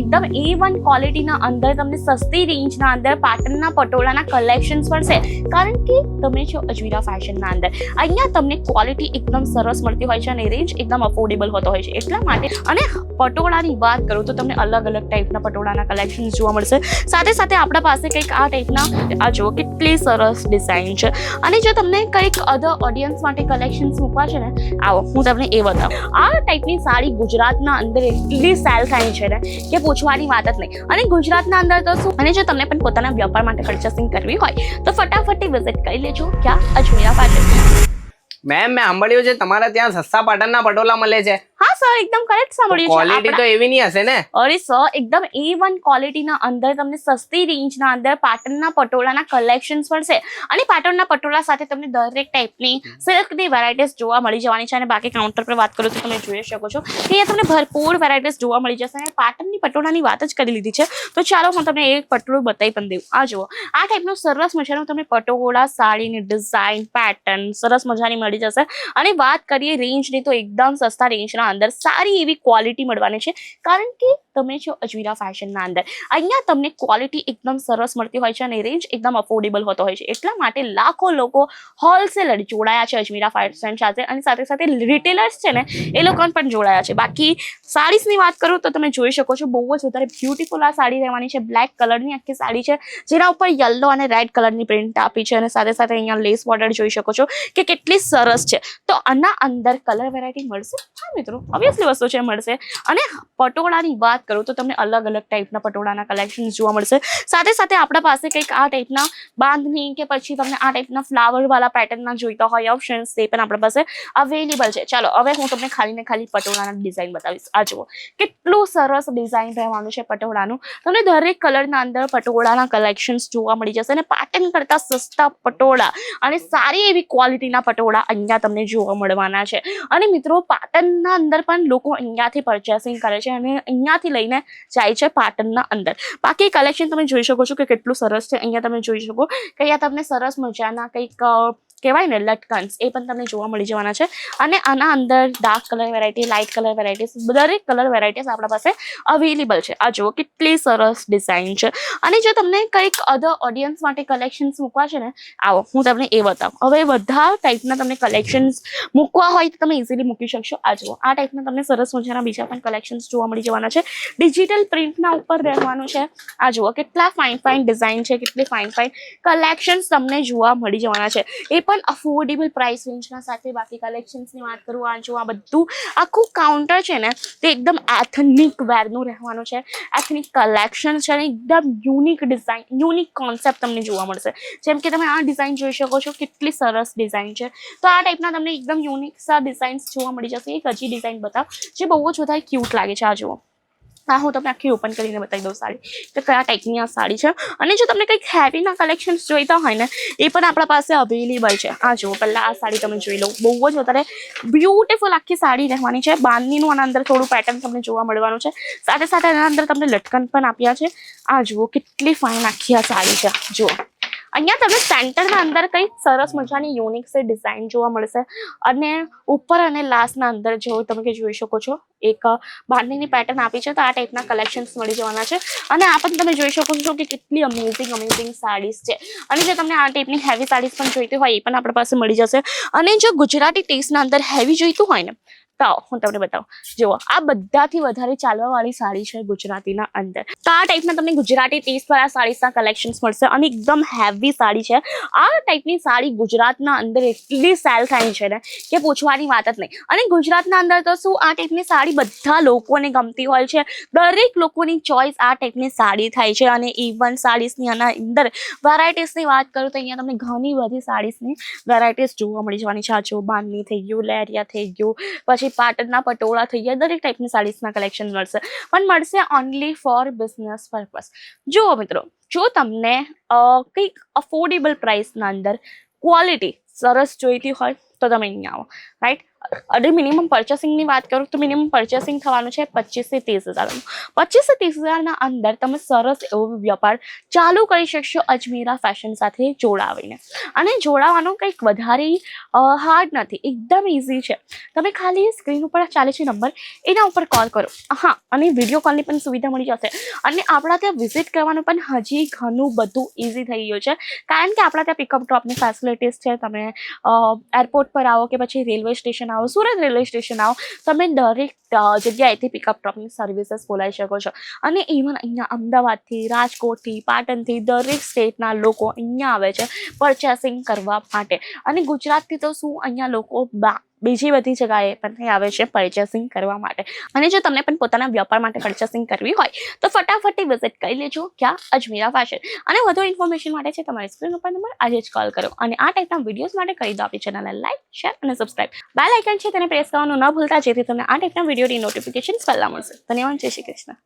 એકદમ એ વન ક્વોલિટીના અંદર, તમને સસ્તી રેન્જના અંદર પાટણના પટોળાના કલેક્શન્સ મળશે કારણ કે તમે છો અજવીરા ફેશનના અંદર. અહીંયા તમને ક્વોલિટી એકદમ સરસ મળતી હોય છે અને રેન્જ એકદમ અફોર્ડેબલ હોતો હોય છે. એટલા માટે અને પટોળાની વાત કરું તો તમને અલગ અલગ ટાઈપના પટોળાના કલેક્શન્સ જોવા મળશે. સાથે સાથે આપણા પાસે કંઈક આ ટાઈપના આ જુઓ, કેટલી સરસ ડિઝાઇન છે. અને જો તમને કંઈક અધર ઓડિયન્સ માટે કલેક્શન્સ મૂકવા છે ને, આવો, હું તમને એ બતાવું. આ ટાઈપની સાડી ગુજરાતના અંદર એટલી સેલ થાય છે ને, કે પૂછવાની વાત જ નહીં. અને ગુજરાતના અંદર તો શું? અને જો તમને પણ પોતાના વ્યાપાર માટે પર્ચેસિંગ કરવી હોય, તો ફટાફટી વિઝિટ કરી લેજો. ક્યાં? અજમેરા પાટણ. મેમ મેં સાંભળ્યું છે, તમારા ત્યાં સસ્તા પાટણના પટોલા મળે છે. હા સર એકદમ કરેક્ટ સાંભળ્યું છે. ક્વોલિટી તો એવી નહીં હશે ને? અરે સર એકદમ એ વન ક્વોલિટીના અંદર તમને સસ્તી રેન્જના અંદર પાટણના પટોળાના કલેક્શન્સ મળશે અને પાટણના પટોળા સાથે તમને દરેક ટાઈપની સિલ્કની વેરાયટીઝ જોવા મળી જવાની છે. અને બાકી કાઉન્ટર પર વાત કરું તો તમે જોઈ શકો છો કે અહીંયા તમને ભરપૂર વેરાયટીઝ જોવા મળી જશે. અને પાટણની પટોળાની વાત જ કરી લીધી છે. તો ચાલો હું તમને એક પટોળું બતાવી પણ દઉં. આ જુઓ. આ ટાઈપનું સરસ મજાનું તમને પટોળા સાડીની ડિઝાઇન પેટર્ન સરસ મજાની મળી જશે. અને વાત કરીએ રેન્જની તો એકદમ સસ્તા રેન્જના અંદર સારી એવી ક્વોલિટી મળવાની છે. કારણ કે તમે છો અજવીરા ફેશનના અંદર, અહીંયા તમને ક્વોલિટી એકદમ સરસ મળતી હોય છે અને રેન્જ એકદમ અફોર્ડેબલ હોતો હોય છે. એટલા માટે લાખો લોકો હોલસેલર જોડાયા છે અજમીરા ફેશન સાથે અને સાથે સાથે રિટેલર્સ છે ને, એ લોકો પણ જોડાયા છે. બાકી સાડીસની વાત કરું તો તમે જોઈ શકો છો, બહુ જ વધારે બ્યુટીફુલ આ સાડી રહેવાની છે. બ્લેક કલરની આખી સાડી છે, જેના ઉપર યલો અને રેડ કલરની પ્રિન્ટ આપી છે અને સાથે સાથે અહીંયા લેસ બોર્ડર જોઈ શકો છો કે કેટલી સરસ છે. તો આના અંદર કલર વેરાયટી મળશે? હા મિત્રો ઓબ્વિયસલી વસ્તુ છે, મળશે. અને પટોળાની વાત કરું તો તમને અલગ અલગ ટાઈપના પટોળાના કલેક્શન જોવા મળશે. સાથે સાથે આપણા પાસે કંઈક આ ટાઈપના બાંધણી કે પછી તમને આ ટાઈપના ફ્લાવરવાળા પેટર્નના જોઈતા હોય ઓપ્શન્સ તે પણ આપણા પાસે અવેલેબલ છે. ચાલો, હવે હું તમને ખાલી ને ખાલી પટોળાના ડિઝાઇન બતાવીશ. આ જુઓ, કેટલું સરસ ડિઝાઇન રહેવાનું છે પટોળાનું. તમને દરેક કલરના અંદર પટોળાના કલેક્શન્સ જોવા મળી જશે અને પાટણ કરતાં સસ્તા પટોળા અને સારી એવી ક્વોલિટીના પટોળા અહીંયા તમને જોવા મળવાના છે. અને મિત્રો પાટણના અંદર પણ લોકો અહીંયાથી પરચેસિંગ કરે છે અને અહીંયાથી લઈને જાય છે પાટણના અંદર. બાકી કલેક્શન તમે જોઈ શકો છો કે કેટલું સરસ છે. અહીંયા તમે જોઈ શકો કે અહીંયા તમને સરસ મજાના કંઈક કહેવાય ને લટકન્સ એ પણ તમને જોવા મળી જવાના છે. અને આના અંદર dark colour variety light colour varieties દરેક કલર વેરાયટીઝ આપણા પાસે અવેલેબલ છે. આ જુઓ, કેટલી સરસ ડિઝાઇન છે. અને જો તમને કંઈક અધર ઓડિયન્સ માટે કલેક્શન્સ મૂકવા છે ને, આવો, હું તમને એ બતાવું. હવે બધા ટાઈપના તમને કલેક્શન્સ મૂકવા હોય તો તમે ઇઝીલી મૂકી શકશો. આ જુઓ, આ ટાઈપના તમને સરસ મજાના બીજા પણ કલેક્શન્સ જોવા મળી જવાના છે. ડિજિટલ પ્રિન્ટના ઉપર રહેવાનું છે. આ જુઓ, કેટલા ફાઇન ફાઇન ડિઝાઇન છે, કેટલી ફાઇન ફાઇન કલેક્શન્સ તમને જોવા મળી જવાના છે. એ પણ અફોર્ડેબલ પ્રાઇસ રેન્જના સાથે બાકી કલેક્શન્સની વાત કરું, આ જો આ બધું આખું કાઉન્ટર છે ને, તે એકદમ એથનિક વેરનું રહેવાનું છે. એથનિક કલેક્શન છે અને એકદમ યુનિક ડિઝાઇન યુનિક કોન્સેપ્ટ તમને જોવા મળશે. જેમ કે તમે આ ડિઝાઇન જોઈ શકો છો, કેટલી સરસ ડિઝાઇન છે. તો આ ટાઈપના તમને એકદમ યુનિક સા ડિઝાઇન્સ જોવા મળી જશે. એક હજી ડિઝાઇન બતાવ, જે બહુ જ વધારે ક્યુટ લાગે છે, આ જુઓ. હા, હું તમને આખી ઓપન કરીને બતાવી દઉં સાડી. કે કયા ટાઈપની આ સાડી છે? અને જો તમને કંઈક હેવીના કલેક્શન્સ જોઈતા હોય ને, એ પણ આપણા પાસે અવેલેબલ છે. આ જુઓ, પહેલાં આ સાડી તમે જોઈ લો. બહુ જ વધારે બ્યુટીફુલ આખી સાડી રહેવાની છે. બાંધણીનું આના અંદર થોડું પેટર્ન તમને જોવા મળવાનું છે. સાથે સાથે એના અંદર તમને લટકન પણ આપ્યા છે. આ જુઓ, કેટલી ફાઇન આખી આ સાડી છે. જુઓ. અહીંયા તમને સેન્ટરના અંદર કંઈક સરસ મજાની યુનિક છે ડિઝાઇન જોવા મળશે. અને ઉપર અને લાસ્ટના અંદર જેવું તમે જોઈ શકો છો, એક બાંધણીની પેટર્ન આપી છે, તો આ ટાઈપના કલેક્શન્સ મળી જવાના છે. અને આ પણ તમે જોઈ શકો છો કે કેટલી અમેઝિંગ અમેઝિંગ સાડીઝ છે. અને જો તમને આ ટાઈપની હેવી સાડીઝ પણ જોઈતી હોય, એ પણ આપણા પાસે મળી જશે. અને જો ગુજરાતી ટેસ્ટના અંદર હેવી જોઈતું હોય ને તો હું તમને બતાવું. જુઓ, આ બધાથી વધારે ચાલવાવાળી સાડી છે ગુજરાતીના અંદર. તો આ ટાઈપના તમને ગુજરાતી ટેસ્ટવાળા વાળા સાડીઝના કલેક્શન્સ મળશે અને એકદમ હેવી સાડી છે. આ ટાઈપની સાડી ગુજરાતના અંદર એટલી સેલ થાય છે ને કે પૂછવાની વાત જ નહીં. અને ગુજરાતના અંદર તો શું, આ ટાઈપની સાડી બધા લોકોને ગમતી હોય છે. દરેક લોકોની ચોઈસ આ ટાઈપની સાડી થાય છે અને ઇવન સાડીસની આના અંદર વેરાયટીસની વાત કરું તો અહીંયા તમને ઘણી બધી સાડીસની વેરાયટીઝ જોવા મળી જવાની છે. આ જો બાંધણી થઈ ગયું લહેરિયા થઈ ગયું, પછી પાટણના પટોળા થઈ ગયા. દરેક ટાઈપની સાડીસના કલેક્શન મળશે. પણ મળશે ઓનલી ફોર બિઝનેસ પર્પઝ જુઓ મિત્રો, જો તમને કંઈક અફોર્ડેબલ પ્રાઇસના અંદર ક્વોલિટી સરસ જોઈતી હોય, તો તમે અહીંયા આવો. રાઈટ અને મિનિમમ પર્ચેસિંગની વાત કરું તો મિનિમમ પર્ચેસિંગ થવાનું છે પચીસથી ત્રીસ હજારનું પચીસથી ત્રીસ હજારના અંદર તમે સરસ એવો વ્યાપાર ચાલુ કરી શકશો અજમેરા ફેશન સાથે જોડાવીને. અને જોડાવાનો કંઈક વધારે હાર્ડ નથી, એકદમ ઇઝી છે. તમે ખાલી સ્ક્રીન ઉપર ચાલે છે નંબર એના ઉપર કોલ કરો. હા, અને વીડિયો કોલની પણ સુવિધા મળી જશે. અને આપણા ત્યાં વિઝિટ કરવાનું પણ હજી ઘણું બધું ઇઝી થઈ ગયું છે. કારણ કે આપણા ત્યાં પિકઅપ ડ્રોપની ફેસિલિટીઝ છે, તમે એરપોર્ટ પર આવો કે પછી રેલવે સ્ટેશન આવો સુરત રેલવે સ્ટેશન આવો. તમે દરેક જગ્યાએથી પિકઅપ ડ્રોપની સર્વિસીસ બોલાવી શકો છો. અને ઇવન અહીંયા અમદાવાદથી, રાજકોટથી, પાટણથી દરેક સ્ટેટના લોકો અહીંયા આવે છે પરચેસિંગ કરવા માટે. અને ગુજરાતથી તો શું, અહીંયા લોકો બા બીજી બધી જગાએ પણ આવે છે પરચેસિંગ કરવા માટે. અને જો તમને પણ પોતાના વ્યાપાર માટે પરચેસિંગ કરવી હોય, તો ફટાફટી વિઝિટ કરી લેજો ક્યાં અજમેરા ફેશન અને વધુ ઇન્ફોર્મેશન માટે છે તમારી સ્ક્રીન ઉપર નંબર આજે જ કોલ કરો. અને આ ટાઈપના વિડીયોઝ માટે કરી દો આપણી ચેનલને લાઈક શેર અને સબસ્ક્રાઇબ બેલ આઇકન છે તેને પ્રેસ કરવાનું ન ભૂલતા, જેથી તમને આ ટાઈપના વિડીયોની નોટિફિકેશન પહેલાં મળશે. ધન્યવાદ, જય શ્રી કૃષ્ણ.